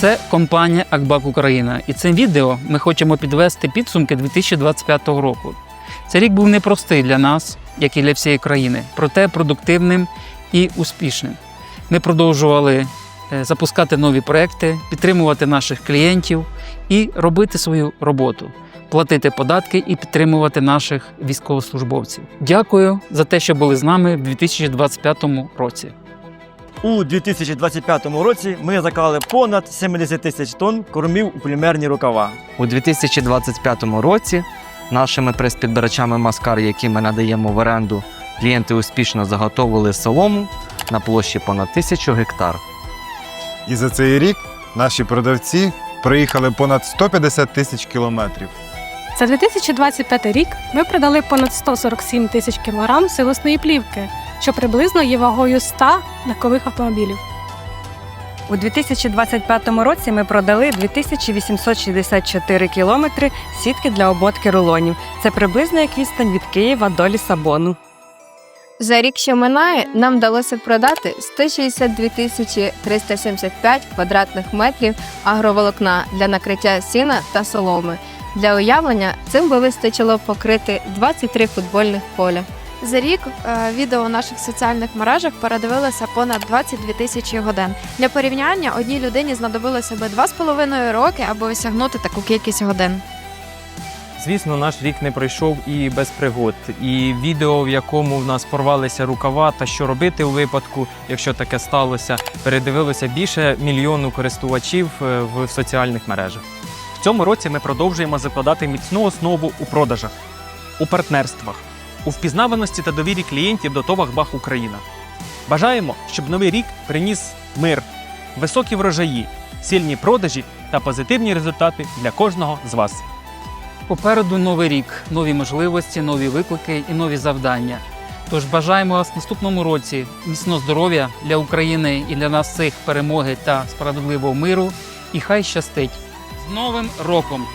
Це компанія Акбак Україна. І цим відео ми хочемо підвести підсумки 2025 року. Цей рік був непростий для нас, як і для всієї країни, проте продуктивним і успішним. Ми продовжували е, запускати нові проекти, підтримувати наших клієнтів і робити свою роботу, платити податки і підтримувати наших військовослужбовців. Дякую за те, що були з нами в 2025 році. У 2025 році ми заклали понад 70 тисяч тонн кормів у полімерні рукава. У 2025 році нашими прес-підбирачами Маскар, які ми надаємо в оренду, клієнти успішно заготовили солому на площі понад тисячу гектар. І за цей рік наші продавці проїхали понад 150 тисяч кілометрів. За 2025 рік ми продали понад 147 тисяч кілограм силосної плівки, що приблизно є вагою 100 легкових автомобілів. У 2025 році ми продали 2864 кілометри сітки для обмотки рулонів. Це приблизно як відстань від Києва до Лісабону. За рік, що минає, нам вдалося продати 162 тисячі 375 квадратних метрів агроволокна для накриття сіна та соломи. Для уявлення цим би вистачило покрити 23 футбольних поля. За рік е, відео у наших соціальних мережах передивилося понад 22 тисячі годин. Для порівняння одній людині знадобилося би 2,5 роки, аби осягнути таку кількість годин. Звісно, наш рік не пройшов і без пригод. І відео, в якому в нас порвалися рукава та що робити у випадку, якщо таке сталося, передивилося більше мільйону користувачів е, в соціальних мережах. Цьому році ми продовжуємо закладати міцну основу у продажах, у партнерствах, у впізнаваності та довірі клієнтів до ТОВ «Ахбах Україна. Бажаємо, щоб новий рік приніс мир, високі врожаї, сильні продажі та позитивні результати для кожного з вас. Попереду новий рік, нові можливості, нові виклики і нові завдання. Тож бажаємо вас в наступному році міцного здоров'я для України і для нас всіх перемоги та справедливого миру. І хай щастить Новим роком!